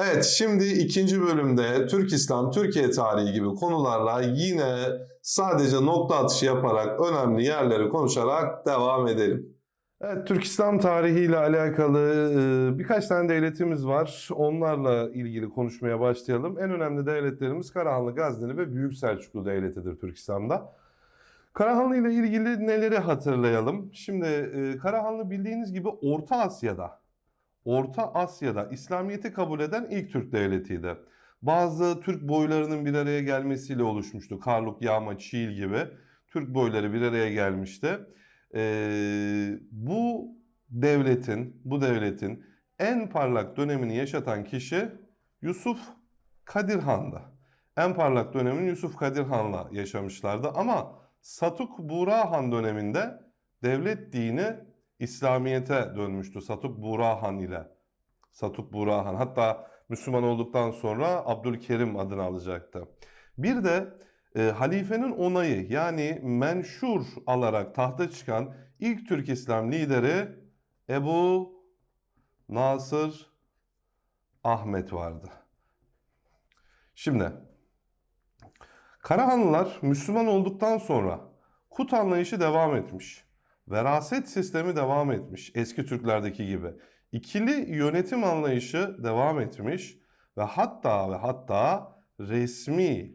Evet, şimdi ikinci bölümde Türk İslam, Türkiye tarihi gibi konularla yine sadece nokta atışı yaparak önemli yerleri konuşarak devam edelim. Evet, Türk İslam tarihi ile alakalı e, birkaç tane devletimiz var. Onlarla ilgili konuşmaya başlayalım. En önemli devletlerimiz Karahanlı, Gazneli ve Büyük Selçuklu Devleti'dir Türk İslam'da. Karahanlı ile ilgili neleri hatırlayalım? Şimdi e, Karahanlı bildiğiniz gibi Orta Asya'da Orta Asya'da İslamiyet'i kabul eden ilk Türk devletiydi. Bazı Türk boylarının bir araya gelmesiyle oluşmuştu. Karluk, Yağma, Çiğil gibi Türk boyları bir araya gelmişti. Ee, bu devletin, bu devletin en parlak dönemini yaşatan kişi Yusuf Kadirhan'dı. En parlak dönemini Yusuf Kadirhan'la yaşamışlardı ama Satuk Burahan döneminde devlet dini İslamiyet'e dönmüştü Satuk Burahan ile. Satuk Burahan hatta Müslüman olduktan sonra Abdülkerim adını alacaktı. Bir de e, halifenin onayı yani menşur alarak tahta çıkan ilk Türk İslam lideri Ebu Nasır Ahmet vardı. Şimdi Karahanlılar Müslüman olduktan sonra kut anlayışı devam etmiş. Veraset sistemi devam etmiş eski Türklerdeki gibi. İkili yönetim anlayışı devam etmiş ve hatta ve hatta resmi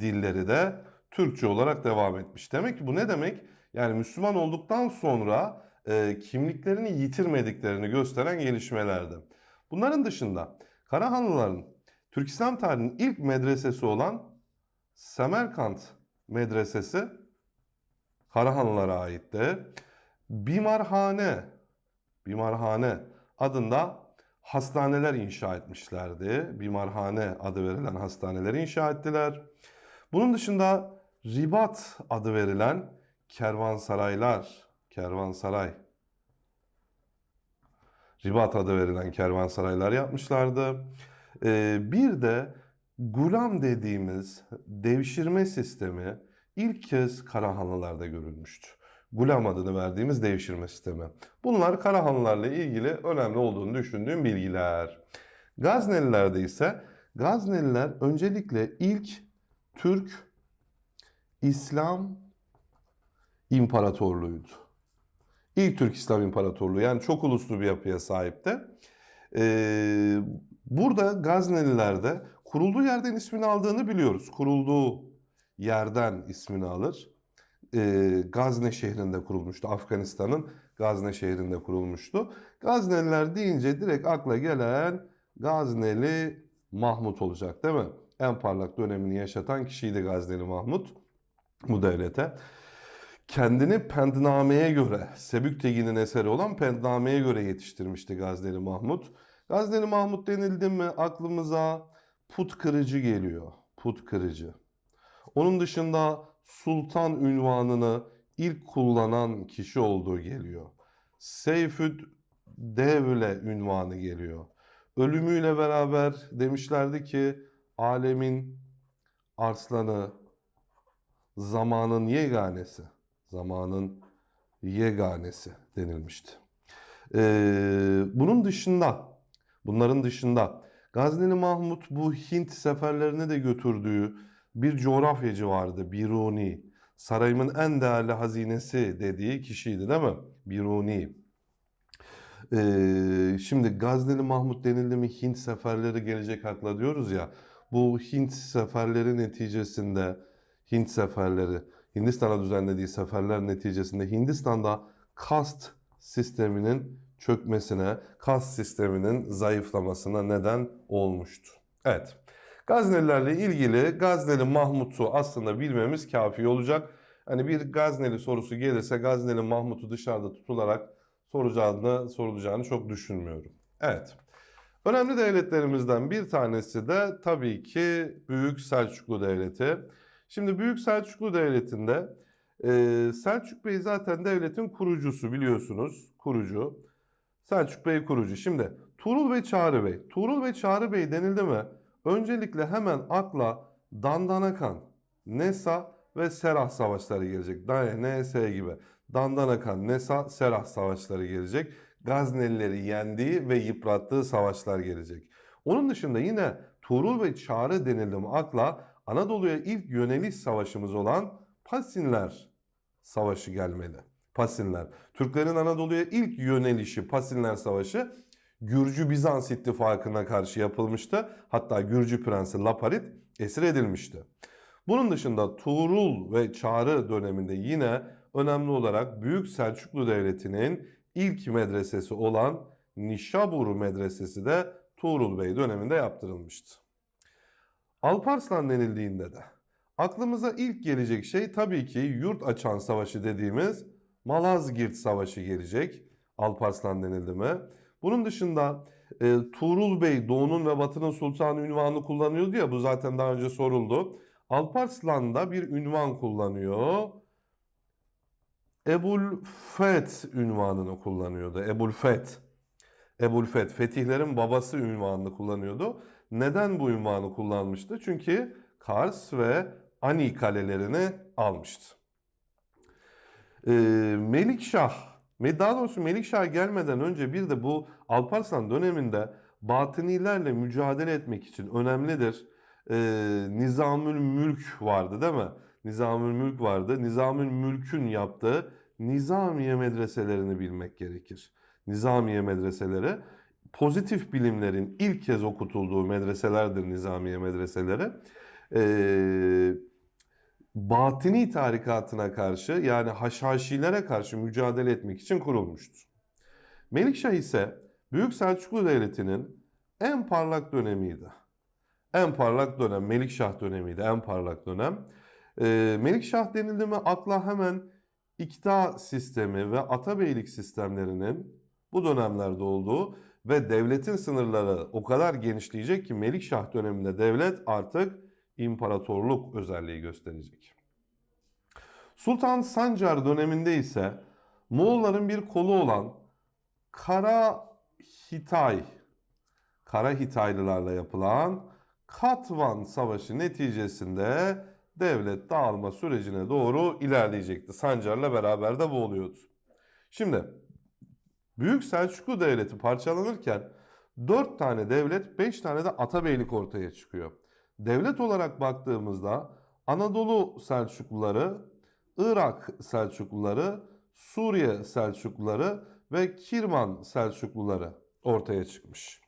dilleri de Türkçe olarak devam etmiş. Demek ki bu ne demek? Yani Müslüman olduktan sonra e, kimliklerini yitirmediklerini gösteren gelişmelerdi. Bunların dışında Karahanlıların Türk İslam tarihinin ilk medresesi olan Semerkant Medresesi Karahanlılara aitti. Bimarhane, Bimarhane adında hastaneler inşa etmişlerdi. Bimarhane adı verilen hastaneleri inşa ettiler. Bunun dışında Ribat adı verilen kervansaraylar, kervansaray, Ribat adı verilen kervansaraylar yapmışlardı. Ee, bir de gulam dediğimiz devşirme sistemi ilk kez Karahanlılarda görülmüştü. Gulam adını verdiğimiz devşirme sistemi. Bunlar Karahanlılarla ilgili önemli olduğunu düşündüğüm bilgiler. Gaznelilerde ise Gazneliler öncelikle ilk Türk İslam İmparatorluğuydu. İlk Türk İslam İmparatorluğu yani çok uluslu bir yapıya sahipti. Ee, burada Gaznelilerde kurulduğu yerden ismini aldığını biliyoruz. Kurulduğu yerden ismini alır. Ee, Gazne şehrinde kurulmuştu. Afganistan'ın Gazne şehrinde kurulmuştu. Gazneliler deyince direkt akla gelen Gazneli Mahmut olacak değil mi? En parlak dönemini yaşatan kişiydi Gazneli Mahmut bu devlete. Kendini Pendname'ye göre, Sebüktegin'in eseri olan Pendname'ye göre yetiştirmişti Gazneli Mahmut. Gazneli Mahmut denildi mi aklımıza put kırıcı geliyor. Put kırıcı. Onun dışında sultan ünvanını ilk kullanan kişi olduğu geliyor. Seyfüd Devle ünvanı geliyor. Ölümüyle beraber demişlerdi ki alemin arslanı, zamanın yeganesi, zamanın yeganesi denilmişti. Ee, bunun dışında, bunların dışında Gazneli Mahmut bu Hint seferlerine de götürdüğü bir coğrafyacı vardı Biruni. Sarayımın en değerli hazinesi dediği kişiydi değil mi? Biruni. Ee, şimdi Gazneli Mahmut denildi mi Hint seferleri gelecek akla diyoruz ya. Bu Hint seferleri neticesinde Hint seferleri Hindistan'a düzenlediği seferler neticesinde Hindistan'da kast sisteminin çökmesine, kast sisteminin zayıflamasına neden olmuştu. Evet. Gaznelilerle ilgili Gazneli Mahmut'u aslında bilmemiz kafi olacak. Hani bir Gazneli sorusu gelirse Gazneli Mahmut'u dışarıda tutularak soracağını, sorulacağını çok düşünmüyorum. Evet. Önemli devletlerimizden bir tanesi de tabii ki Büyük Selçuklu Devleti. Şimdi Büyük Selçuklu Devleti'nde e, Selçuk Bey zaten devletin kurucusu biliyorsunuz. Kurucu. Selçuk Bey kurucu. Şimdi Tuğrul ve Çağrı Bey. Tuğrul ve Çağrı Bey denildi mi? Öncelikle hemen akla Dandanakan, Nesa ve Serah savaşları gelecek. NS gibi. Dandanakan, Nesa, Serah savaşları gelecek. Gaznelileri yendiği ve yıprattığı savaşlar gelecek. Onun dışında yine Tuğrul ve Çağrı denildi mi akla Anadolu'ya ilk yöneliş savaşımız olan Pasinler Savaşı gelmeli. Pasinler. Türklerin Anadolu'ya ilk yönelişi Pasinler Savaşı Gürcü-Bizans ittifakına karşı yapılmıştı. Hatta Gürcü Prensi Laparit esir edilmişti. Bunun dışında Tuğrul ve Çağrı döneminde yine önemli olarak Büyük Selçuklu Devleti'nin ilk medresesi olan Nişabur Medresesi de Tuğrul Bey döneminde yaptırılmıştı. Alparslan denildiğinde de aklımıza ilk gelecek şey tabii ki yurt açan savaşı dediğimiz Malazgirt Savaşı gelecek. Alparslan denildi mi? Bunun dışında e, Tuğrul Bey Doğu'nun ve Batı'nın sultanı ünvanını kullanıyordu ya bu zaten daha önce soruldu. Alparslan da bir ünvan kullanıyor. Ebul Feth ünvanını kullanıyordu. Ebul Feth. Ebul Feth, Fetihlerin babası ünvanını kullanıyordu. Neden bu ünvanı kullanmıştı? Çünkü Kars ve Ani kalelerini almıştı. Ee, Melikşah, daha doğrusu Melikşah gelmeden önce bir de bu Alparslan döneminde Batınilerle mücadele etmek için önemlidir. Ee, Nizamül Mülk vardı değil mi? Nizamül Mülk vardı. Nizamül Mülk'ün yaptığı Nizamiye medreselerini bilmek gerekir. Nizamiye medreseleri pozitif bilimlerin ilk kez okutulduğu medreselerdir Nizamiye medreseleri. Ee, batini tarikatına karşı yani Haşhaşilere karşı mücadele etmek için kurulmuştur. Melikşah ise Büyük Selçuklu Devleti'nin en parlak dönemiydi. En parlak dönem Melikşah dönemiydi, en parlak dönem. Ee, Melikşah denildi mi akla hemen ikta sistemi ve atabeylik sistemlerinin bu dönemlerde olduğu ve devletin sınırları o kadar genişleyecek ki Melikşah döneminde devlet artık imparatorluk özelliği gösterecek. Sultan Sancar döneminde ise Moğolların bir kolu olan Kara Hitay, Kara Hitaylılarla yapılan Katvan Savaşı neticesinde devlet dağılma sürecine doğru ilerleyecekti. Sancar'la beraber de bu oluyordu. Şimdi Büyük Selçuklu Devleti parçalanırken 4 tane devlet, 5 tane de atabeylik ortaya çıkıyor. Devlet olarak baktığımızda Anadolu Selçukluları, Irak Selçukluları, Suriye Selçukluları ve Kirman Selçukluları ortaya çıkmış.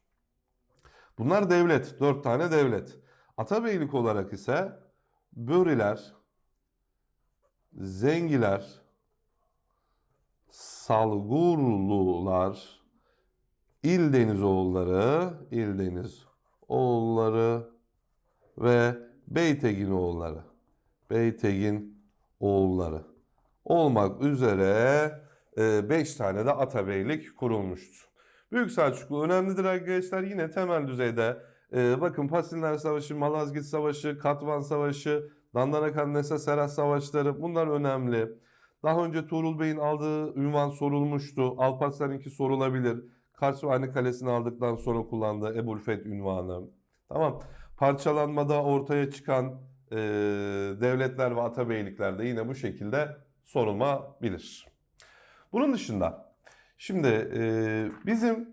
Bunlar devlet, 4 tane devlet. Atabeylik olarak ise Böriler, Zengiler, Salgurlular, İldenizoğulları, İldenizoğulları ve Beytegin oğulları. Beytegin oğulları olmak üzere 5 tane de atabeylik kurulmuştur. Büyük Selçuklu önemlidir arkadaşlar. Yine temel düzeyde e, bakın Pasinler Savaşı, Malazgirt Savaşı, Katvan Savaşı, Dandanakan Nesa Serah Savaşları bunlar önemli. Daha önce Tuğrul Bey'in aldığı ünvan sorulmuştu. Alparslan'ınki sorulabilir. Kars ve Ani Kalesi'ni aldıktan sonra kullandığı Ebul Feth ünvanı. Tamam. Parçalanmada ortaya çıkan e, devletler ve atabeylikler de yine bu şekilde sorulabilir. Bunun dışında şimdi e, bizim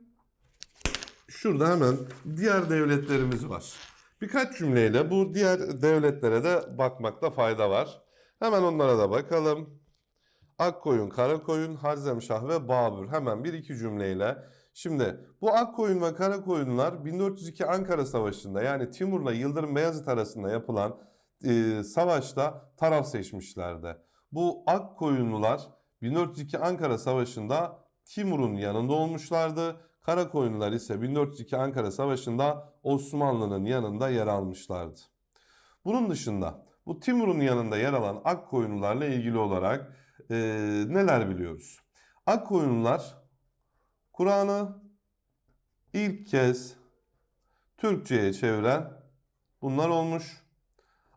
şurada hemen diğer devletlerimiz var. Birkaç cümleyle bu diğer devletlere de bakmakta fayda var. Hemen onlara da bakalım. Akkoyun, Karakoyun, Harzemşah ve Babür. Hemen bir iki cümleyle. Şimdi bu Akkoyun ve Karakoyunlar 1402 Ankara Savaşı'nda yani Timur'la Yıldırım Beyazıt arasında yapılan e, savaşta taraf seçmişlerdi. Bu Akkoyunlular 1402 Ankara Savaşı'nda Timur'un yanında olmuşlardı. Karakoyunlular ise 1402 Ankara Savaşı'nda Osmanlı'nın yanında yer almışlardı. Bunun dışında bu Timur'un yanında yer alan Akkoyunlularla ilgili olarak e, neler biliyoruz? Akkoyunlular Kur'an'ı ilk kez Türkçe'ye çeviren bunlar olmuş.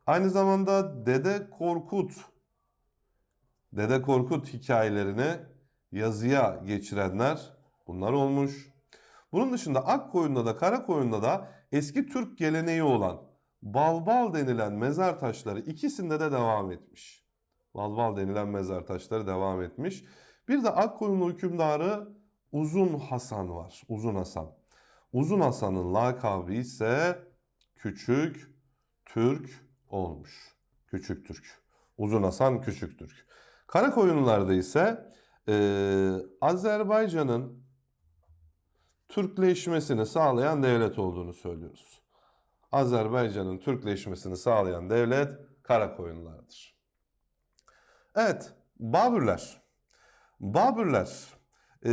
Aynı zamanda Dede Korkut Dede Korkut hikayelerini yazıya geçirenler bunlar olmuş. Bunun dışında Akkoyun'da da Karakoyun'da da eski Türk geleneği olan balbal denilen mezar taşları ikisinde de devam etmiş. Balbal denilen mezar taşları devam etmiş. Bir de Akkoyunlu hükümdarı Uzun Hasan var. Uzun Hasan. Uzun Hasan'ın lakabı ise Küçük Türk olmuş. Küçük Türk. Uzun Hasan Küçük Türk. Karakoyunlularda ise eee, Azerbaycan'ın Türkleşmesini sağlayan devlet olduğunu söylüyoruz. Azerbaycan'ın Türkleşmesini sağlayan devlet Karakoyunlulardır. Evet, Babürler. Babürler, e,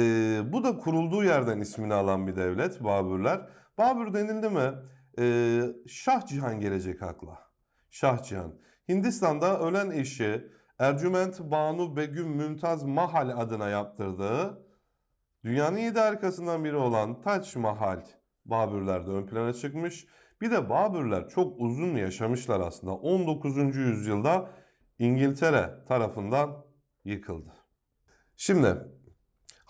bu da kurulduğu yerden ismini alan bir devlet, Babürler. Babür denildi mi, e, Şah Cihan gelecek akla. Şah Cihan. Hindistan'da ölen eşi Ercüment Banu Begüm Mümtaz Mahal adına yaptırdığı dünyanın yedi harikasından biri olan Taç Mahal Babürler'de ön plana çıkmış. Bir de Babürler çok uzun yaşamışlar aslında. 19. yüzyılda İngiltere tarafından yıkıldı. Şimdi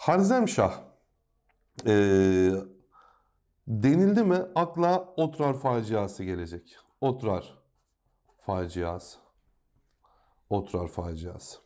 Harzemşah eee denildi mi akla Otrar faciası gelecek. Otrar faciası. Otrar faciası.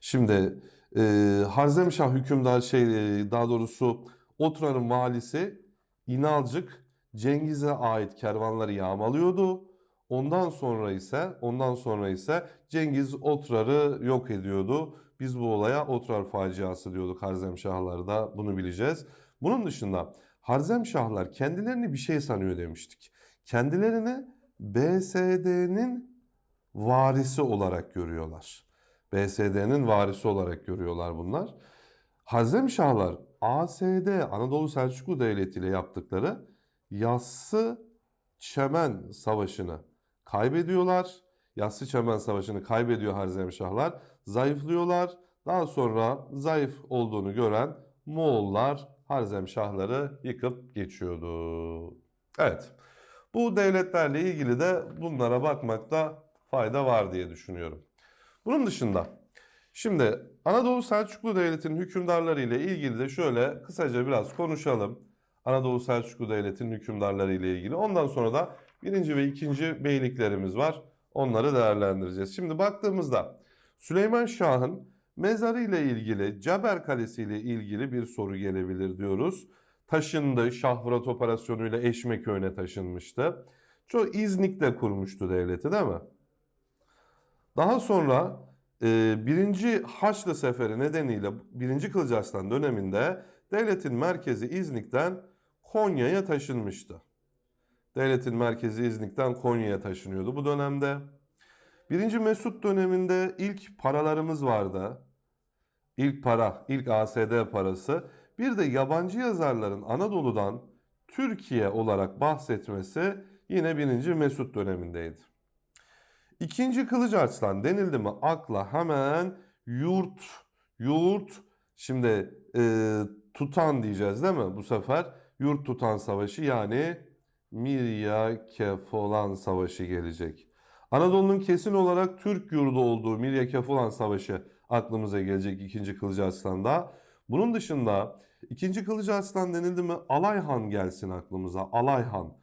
Şimdi eee Harzemşah hükümdar şey eee, daha doğrusu Otrar'ın valisi İnalcık Cengiz'e ait kervanları yağmalıyordu. Ondan sonra ise ondan sonra ise Cengiz Otrar'ı yok ediyordu. Biz bu olaya Otrar faciası diyorduk Harzemşahlarda bunu bileceğiz. Bunun dışında Harzemşahlar kendilerini bir şey sanıyor demiştik. Kendilerini BSD'nin varisi olarak görüyorlar. BSD'nin varisi olarak görüyorlar bunlar. Harzemşahlar ASD Anadolu Selçuklu Devleti ile yaptıkları Yassı Çemen Savaşı'nı kaybediyorlar. Yassı Çemen Savaşı'nı kaybediyor Harzemşahlar. Zayıflıyorlar. Daha sonra zayıf olduğunu gören Moğollar Harzemşahları yıkıp geçiyordu. Evet. Bu devletlerle ilgili de bunlara bakmakta fayda var diye düşünüyorum. Bunun dışında şimdi Anadolu Selçuklu Devleti'nin hükümdarları ile ilgili de şöyle kısaca biraz konuşalım. Anadolu Selçuklu Devleti'nin hükümdarları ile ilgili. Ondan sonra da birinci ve ikinci beyliklerimiz var. Onları değerlendireceğiz. Şimdi baktığımızda Süleyman Şah'ın mezarı ile ilgili, Caber Kalesi ile ilgili bir soru gelebilir diyoruz. Taşındı, Şahvurat Operasyonu ile Eşmeköy'üne taşınmıştı. Çoğu İznik'te kurmuştu devleti değil mi? Daha sonra e, birinci Haçlı Seferi nedeniyle birinci Kılıçarslan döneminde devletin merkezi İznik'ten Konya'ya taşınmıştı. Devletin merkezi İznik'ten Konya'ya taşınıyordu bu dönemde. Birinci Mesut döneminde ilk paralarımız vardı. İlk para, ilk ASD parası. Bir de yabancı yazarların Anadolu'dan Türkiye olarak bahsetmesi yine birinci Mesut dönemindeydi. İkinci Kılıç Arslan denildi mi akla hemen yurt, yurt, şimdi e, tutan diyeceğiz değil mi bu sefer? Yurt tutan savaşı yani Mirya Kefolan Savaşı gelecek. Anadolu'nun kesin olarak Türk yurdu olduğu Mirya Kefolan Savaşı aklımıza gelecek 2. Kılıç Arslan'da. Bunun dışında 2. Kılıç Arslan denildi mi Alayhan gelsin aklımıza. Alayhan.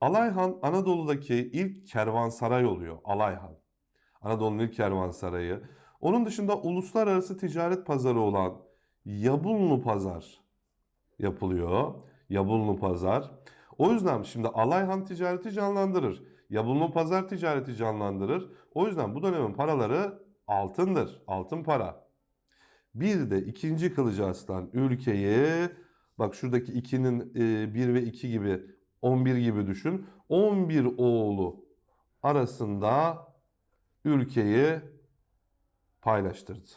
Alayhan Anadolu'daki ilk kervansaray oluyor. Alayhan. Anadolu'nun ilk kervansarayı. Onun dışında uluslararası ticaret pazarı olan Yabullu Pazar yapılıyor. Yabullu Pazar. O yüzden şimdi Alayhan ticareti canlandırır. Yabullu Pazar ticareti canlandırır. O yüzden bu dönemin paraları altındır. Altın para. Bir de ikinci Kılıcı Arslan ülkeyi bak şuradaki 2'nin 1 ve 2 gibi 11 gibi düşün. 11 oğlu arasında ülkeyi paylaştırdı.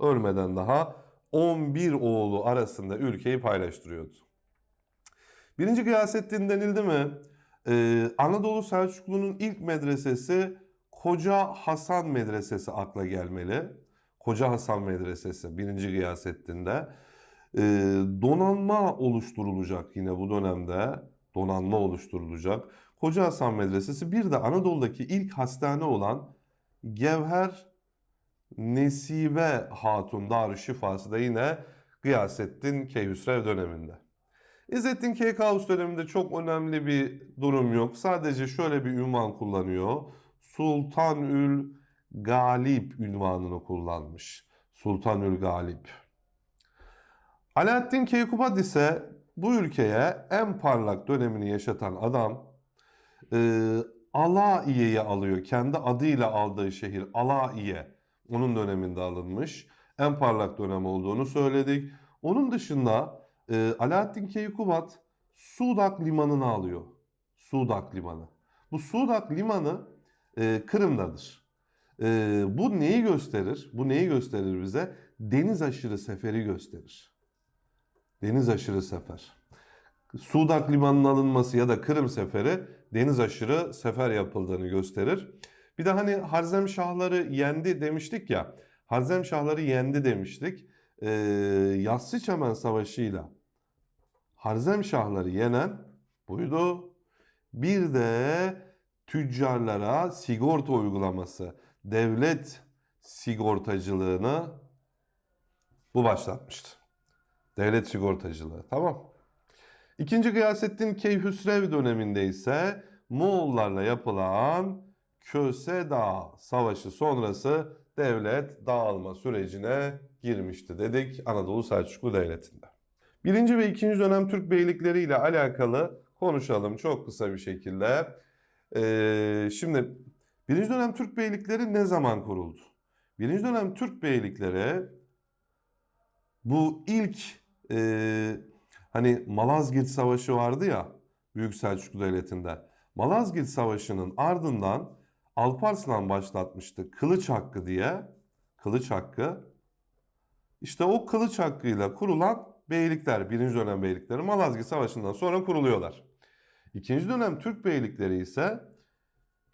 Ölmeden daha 11 oğlu arasında ülkeyi paylaştırıyordu. Birinci Gıyasettin denildi mi? Ee, Anadolu Selçuklu'nun ilk medresesi Koca Hasan Medresesi akla gelmeli. Koca Hasan Medresesi birinci Gıyasettin'de. Ee, donanma oluşturulacak yine bu dönemde. Donanma oluşturulacak. Koca Hasan Medresesi bir de Anadolu'daki ilk hastane olan Gevher Nesibe Hatun Darüşşifası da yine Gıyasettin Keyhüsrev döneminde. İzzettin Keykavus döneminde çok önemli bir durum yok. Sadece şöyle bir ünvan kullanıyor. Sultanül Galip ünvanını kullanmış. Sultanül Galip. Alaaddin Keykubat ise bu ülkeye en parlak dönemini yaşatan adam e, Alaiye'yi alıyor. Kendi adıyla aldığı şehir Alaiye. Onun döneminde alınmış. En parlak dönem olduğunu söyledik. Onun dışında e, Alaaddin Keykubat Sudak Limanı'nı alıyor. Sudak Limanı. Bu Sudak Limanı e, Kırım'dadır. E, bu neyi gösterir? Bu neyi gösterir bize? Deniz aşırı seferi gösterir. Deniz aşırı sefer. Sudak Limanı'nın alınması ya da Kırım seferi deniz aşırı sefer yapıldığını gösterir. Bir de hani Harzem Şahları yendi demiştik ya. Harzem Şahları yendi demiştik. Ee, Yassı Çemen Savaşı'yla Harzem Şahları yenen buydu. Bir de tüccarlara sigorta uygulaması, devlet sigortacılığını bu başlatmıştı. Devlet sigortacılığı. Tamam. İkinci Gıyasettin Keyhüsrev döneminde ise Moğollarla yapılan Köse Dağı Savaşı sonrası devlet dağılma sürecine girmişti dedik Anadolu Selçuklu Devleti'nde. Birinci ve ikinci dönem Türk beylikleri ile alakalı konuşalım çok kısa bir şekilde. Ee, şimdi birinci dönem Türk beylikleri ne zaman kuruldu? Birinci dönem Türk beylikleri bu ilk e, hani Malazgirt Savaşı vardı ya Büyük Selçuklu Devleti'nde. Malazgirt Savaşı'nın ardından Alparslan başlatmıştı Kılıç Hakkı diye. Kılıç Hakkı. İşte o Kılıç Hakkı'yla kurulan beylikler, birinci dönem beylikleri Malazgirt Savaşı'ndan sonra kuruluyorlar. İkinci dönem Türk beylikleri ise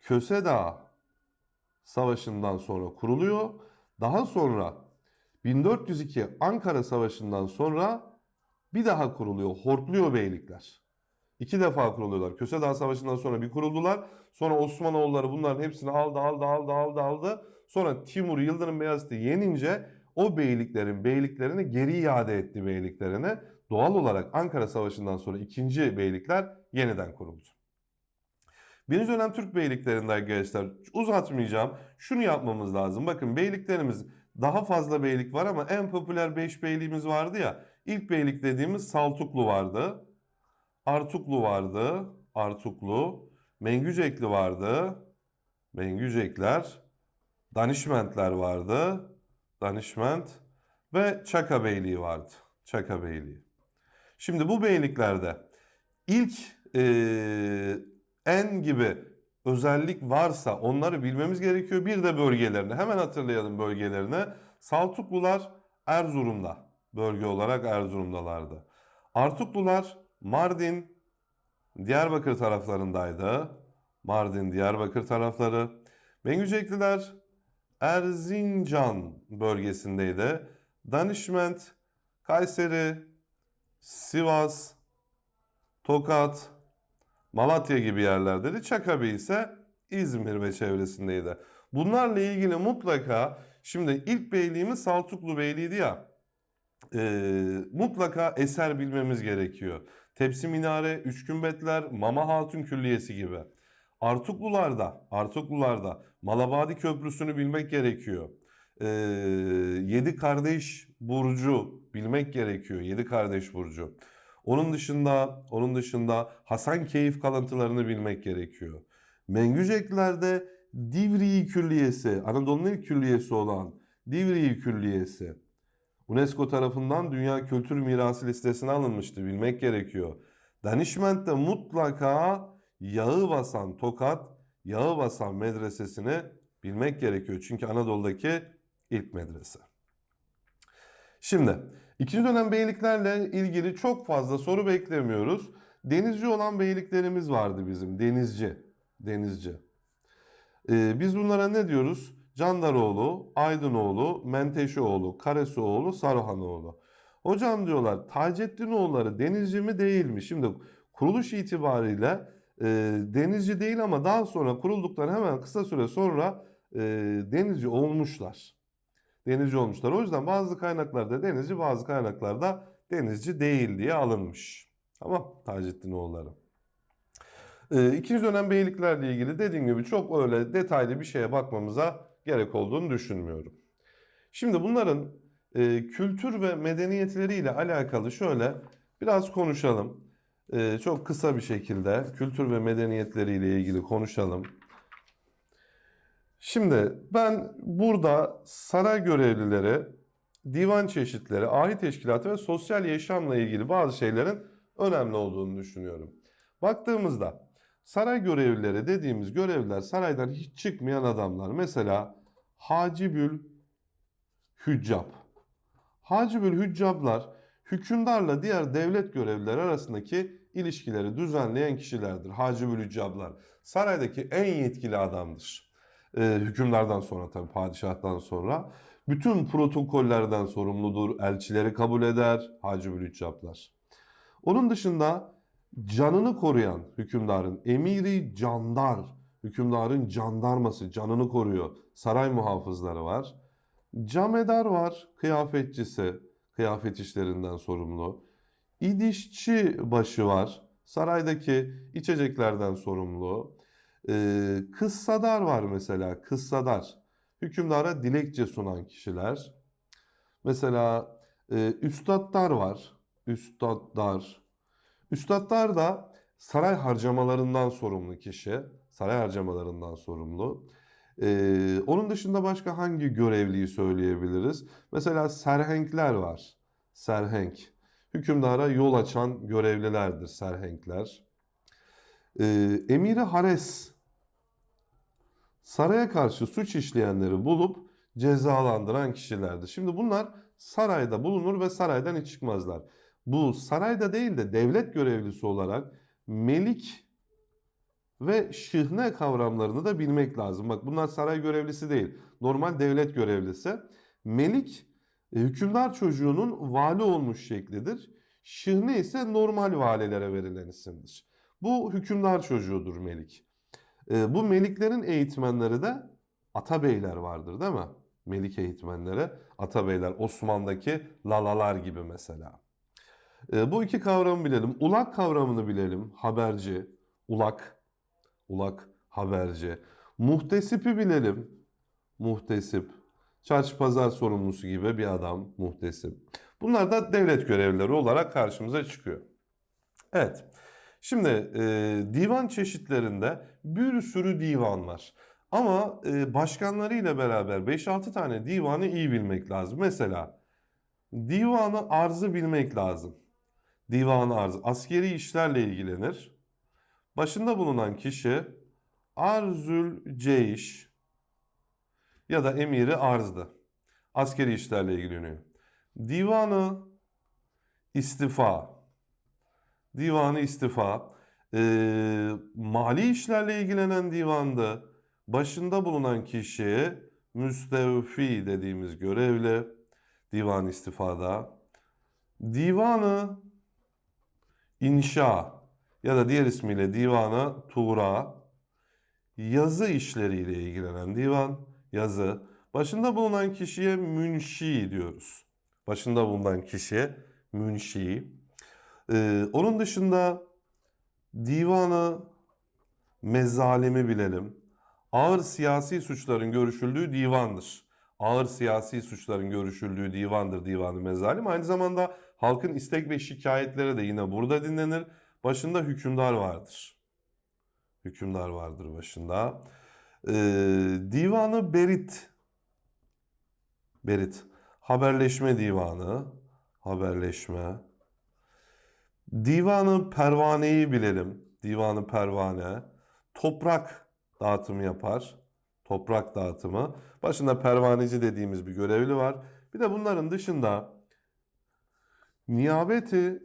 Köse Dağı Savaşı'ndan sonra kuruluyor. Daha sonra 1402 Ankara Savaşı'ndan sonra bir daha kuruluyor. Hortluyor beylikler. İki defa kuruluyorlar. Köse Dağı Savaşı'ndan sonra bir kuruldular. Sonra Osmanoğulları bunların hepsini aldı, aldı, aldı, aldı, aldı. Sonra Timur Yıldırım Beyazıt'ı yenince o beyliklerin beyliklerini geri iade etti beyliklerine. Doğal olarak Ankara Savaşı'ndan sonra ikinci beylikler yeniden kuruldu. Birinci dönem Türk beyliklerinde arkadaşlar uzatmayacağım. Şunu yapmamız lazım. Bakın beyliklerimiz daha fazla beylik var ama en popüler 5 beyliğimiz vardı ya. İlk beylik dediğimiz Saltuklu vardı. Artuklu vardı. Artuklu. Mengücekli vardı. Mengücekler. Danişmentler vardı. Danişment. Ve Çaka Beyliği vardı. Çaka Beyliği. Şimdi bu beyliklerde ilk eee, en gibi özellik varsa onları bilmemiz gerekiyor. Bir de bölgelerini. Hemen hatırlayalım bölgelerini. Saltuklular Erzurum'da. Bölge olarak Erzurum'dalardı. Artuklular Mardin, Diyarbakır taraflarındaydı. Mardin, Diyarbakır tarafları. Mengücekliler Erzincan bölgesindeydi. Danişment, Kayseri, Sivas, Tokat, Malatya gibi yerlerdeydi. Çakabi ise İzmir ve çevresindeydi. Bunlarla ilgili mutlaka şimdi ilk beyliğimiz Saltuklu Beyliğiydi ya. e, mutlaka eser bilmemiz gerekiyor. Tepsi Minare, Üç Kümbetler, Mama Hatun Külliyesi gibi. Artuklularda, Artuklularda Malabadi Köprüsü'nü bilmek gerekiyor. Ee, Yedi Kardeş Burcu bilmek gerekiyor. Yedi Kardeş Burcu. Onun dışında, onun dışında Hasan Keyif kalıntılarını bilmek gerekiyor. Mengüceklerde Divriği Külliyesi, Anadolu'nun ilk külliyesi olan Divriği Külliyesi. UNESCO tarafından Dünya Kültür Mirası listesine alınmıştı. Bilmek gerekiyor. Danişment'te mutlaka yağı basan Tokat, yağı basan medresesini bilmek gerekiyor. Çünkü Anadolu'daki ilk medrese. Şimdi ikinci dönem beyliklerle ilgili çok fazla soru beklemiyoruz. Denizci olan beyliklerimiz vardı bizim. Denizci. Denizci. Ee, biz bunlara ne diyoruz? Candaroğlu, Aydınoğlu, Menteşeoğlu, Karesuoğlu, Saruhanoğlu. Hocam diyorlar Taceddinoğulları denizci mi değil mi? Şimdi kuruluş itibariyle e, denizci değil ama daha sonra kuruldukları hemen kısa süre sonra e, denizci olmuşlar. Denizci olmuşlar. O yüzden bazı kaynaklarda denizci bazı kaynaklarda denizci değil diye alınmış. Tamam Taceddinoğulları. E, ikinci dönem beyliklerle ilgili dediğim gibi çok öyle detaylı bir şeye bakmamıza gerek olduğunu düşünmüyorum. Şimdi bunların e, kültür ve medeniyetleriyle alakalı şöyle Biraz konuşalım. Ee, çok kısa bir şekilde kültür ve medeniyetleriyle ilgili konuşalım. Şimdi ben burada saray görevlileri, divan çeşitleri, ahi teşkilatı ve sosyal yaşamla ilgili bazı şeylerin önemli olduğunu düşünüyorum. Baktığımızda saray görevlileri dediğimiz görevliler saraydan hiç çıkmayan adamlar. Mesela Hacibül Hüccab. Hacibül Hüccablar hükümdarla diğer devlet görevlileri arasındaki ilişkileri düzenleyen kişilerdir. Hacibül Hüccablar. Saraydaki en yetkili adamdır. Ee, hükümdardan sonra tabii padişahtan sonra. Bütün protokollerden sorumludur. Elçileri kabul eder. Hacibül Hüccablar. Onun dışında canını koruyan hükümdarın emiri candar, hükümdarın jandarması canını koruyor. Saray muhafızları var. Camedar var, kıyafetçisi, kıyafet işlerinden sorumlu. İdişçi başı var, saraydaki içeceklerden sorumlu. Ee, kıssadar var mesela, kıssadar. Hükümdara dilekçe sunan kişiler. Mesela e, üstadlar var, üstadlar. Üstadlar da saray harcamalarından sorumlu kişi. Saray harcamalarından sorumlu. Ee, onun dışında başka hangi görevliyi söyleyebiliriz? Mesela serhenkler var. Serhenk. Hükümdara yol açan görevlilerdir serhenkler. Ee, Emiri Hares. Saraya karşı suç işleyenleri bulup cezalandıran kişilerdir. Şimdi bunlar sarayda bulunur ve saraydan hiç çıkmazlar. Bu sarayda değil de devlet görevlisi olarak melik ve şihne kavramlarını da bilmek lazım. Bak bunlar saray görevlisi değil. Normal devlet görevlisi. Melik hükümdar çocuğunun vali olmuş şeklidir. Şihne ise normal valilere verilen isimdir. Bu hükümdar çocuğudur melik. E, bu meliklerin eğitmenleri de atabeyler vardır değil mi? Melik eğitmenleri atabeyler Osman'daki lalalar gibi mesela. E, bu iki kavramı bilelim. Ulak kavramını bilelim. Haberci, ulak, ulak, haberci. Muhtesipi bilelim. Muhtesip. Çarşı pazar sorumlusu gibi bir adam muhtesip. Bunlar da devlet görevlileri olarak karşımıza çıkıyor. Evet. Şimdi e, divan çeşitlerinde bir sürü divan var. Ama e, başkanlarıyla beraber 5-6 tane divanı iyi bilmek lazım. Mesela divanı arzı bilmek lazım. Divanı arzı askeri işlerle ilgilenir. Başında bulunan kişi Arzül Ceyş ya da emiri arzdı. Askeri işlerle ilgileniyor. Divanı istifa. Divanı istifa. Ee, mali işlerle ilgilenen divandı. Başında bulunan kişi müstevfi dediğimiz görevli. Divan istifada. Divanı inşa ya da diğer ismiyle divana tuğra yazı işleriyle ilgilenen divan yazı başında bulunan kişiye münşi diyoruz. Başında bulunan kişiye münşi. Ee, onun dışında divanı mezalimi bilelim. Ağır siyasi suçların görüşüldüğü divandır. Ağır siyasi suçların görüşüldüğü divandır divanı mezalim. Aynı zamanda halkın istek ve şikayetleri de yine burada dinlenir. Başında hükümdar vardır. Hükümdar vardır başında. Ee, divanı Berit. Berit. Haberleşme divanı. Haberleşme. Divanı Pervane'yi bilelim. Divanı Pervane. Toprak dağıtımı yapar. Toprak dağıtımı. Başında pervaneci dediğimiz bir görevli var. Bir de bunların dışında niyabeti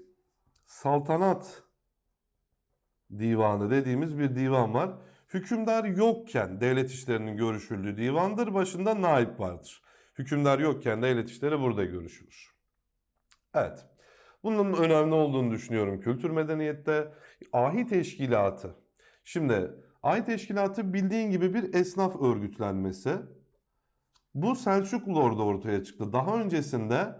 saltanat divanı dediğimiz bir divan var. Hükümdar yokken devlet işlerinin görüşüldüğü divandır. Başında naip vardır. Hükümdar yokken devlet işleri burada görüşülür. Evet. Bunun önemli olduğunu düşünüyorum kültür medeniyette. Ahi teşkilatı. Şimdi ahi teşkilatı bildiğin gibi bir esnaf örgütlenmesi. Bu Selçuklu orada ortaya çıktı. Daha öncesinde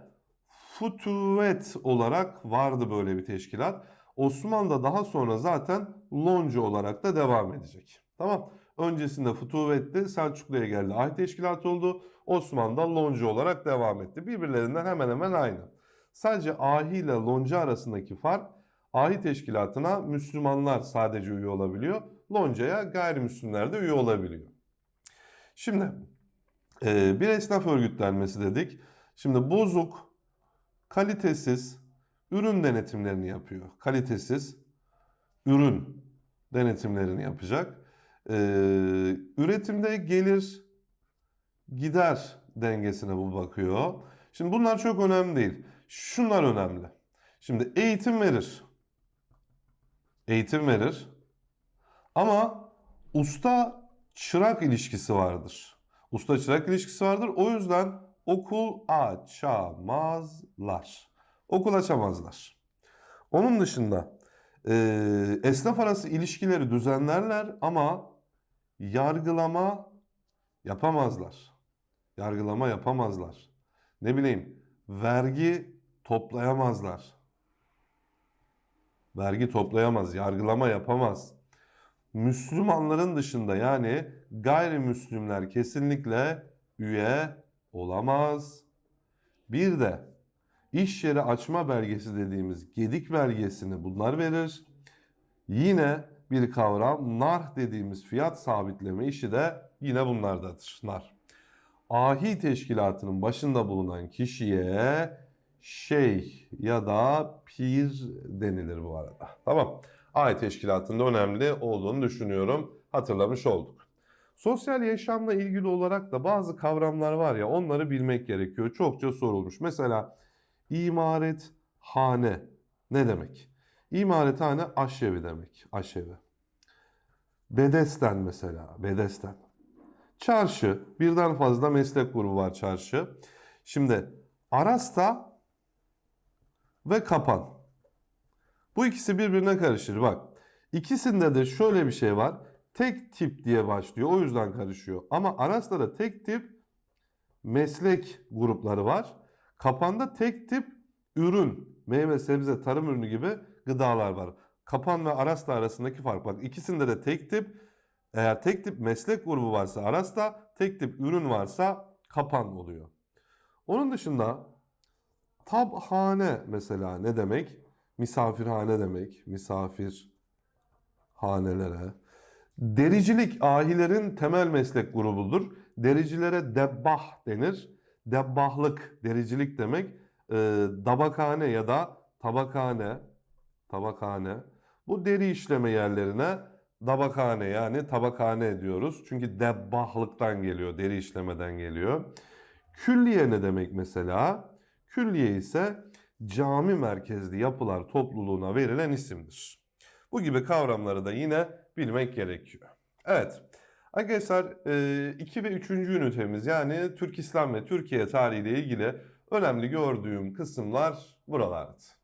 Futuvet olarak vardı böyle bir teşkilat. Osmanlı'da daha sonra zaten lonca olarak da devam edecek. Tamam. Öncesinde Futuvet'ti, Selçuklu'ya geldi. Ahi teşkilatı oldu. Osmanlı'da lonca olarak devam etti. Birbirlerinden hemen hemen aynı. Sadece ahi ile lonca arasındaki fark ahi teşkilatına Müslümanlar sadece üye olabiliyor. Loncaya gayrimüslimler de üye olabiliyor. Şimdi e, bir esnaf örgütlenmesi dedik. Şimdi bozuk, kalitesiz ürün denetimlerini yapıyor. Kalitesiz ürün denetimlerini yapacak. Ee, üretimde gelir gider dengesine bu bakıyor. Şimdi bunlar çok önemli değil. Şunlar önemli. Şimdi eğitim verir. Eğitim verir. Ama usta çırak ilişkisi vardır. Usta çırak ilişkisi vardır. O yüzden okul açamazlar. Okul açamazlar. Onun dışında e, esnaf arası ilişkileri düzenlerler ama yargılama yapamazlar. Yargılama yapamazlar. Ne bileyim vergi toplayamazlar. Vergi toplayamaz, yargılama yapamaz. Müslümanların dışında yani gayrimüslimler kesinlikle üye olamaz. Bir de iş yeri açma belgesi dediğimiz gedik belgesini bunlar verir. Yine bir kavram nar dediğimiz fiyat sabitleme işi de yine bunlardadır. Nar. Ahi teşkilatının başında bulunan kişiye şeyh ya da pir denilir bu arada. Tamam. Ahi teşkilatında önemli olduğunu düşünüyorum. Hatırlamış olduk. Sosyal yaşamla ilgili olarak da bazı kavramlar var ya onları bilmek gerekiyor. Çokça sorulmuş. Mesela imaret hane ne demek? İmarethane aşevi demek. Aşevi. Bedesten mesela. Bedesten. Çarşı. Birden fazla meslek grubu var çarşı. Şimdi arasta ve kapan. Bu ikisi birbirine karışır. Bak. İkisinde de şöyle bir şey var. Tek tip diye başlıyor. O yüzden karışıyor. Ama arasta da tek tip meslek grupları var. Kapanda tek tip ürün, meyve, sebze, tarım ürünü gibi gıdalar var. Kapan ve Arasta arasındaki fark bak ikisinde de tek tip eğer tek tip meslek grubu varsa Arasta, tek tip ürün varsa kapan oluyor. Onun dışında tabhane mesela ne demek? Misafirhane demek. Misafir hanelere. Dericilik ahilerin temel meslek grubudur. Dericilere debbah denir. Debbahlık, dericilik demek. E, dabakhane ya da tabakhane, tabakhane. Bu deri işleme yerlerine dabakhane yani tabakhane diyoruz. Çünkü debbahlıktan geliyor, deri işlemeden geliyor. Külliye ne demek mesela? Külliye ise cami merkezli yapılar topluluğuna verilen isimdir. Bu gibi kavramları da yine bilmek gerekiyor. Evet. Arkadaşlar 2 ve 3. ünitemiz yani Türk İslam ve Türkiye tarihi ile ilgili önemli gördüğüm kısımlar buralardı.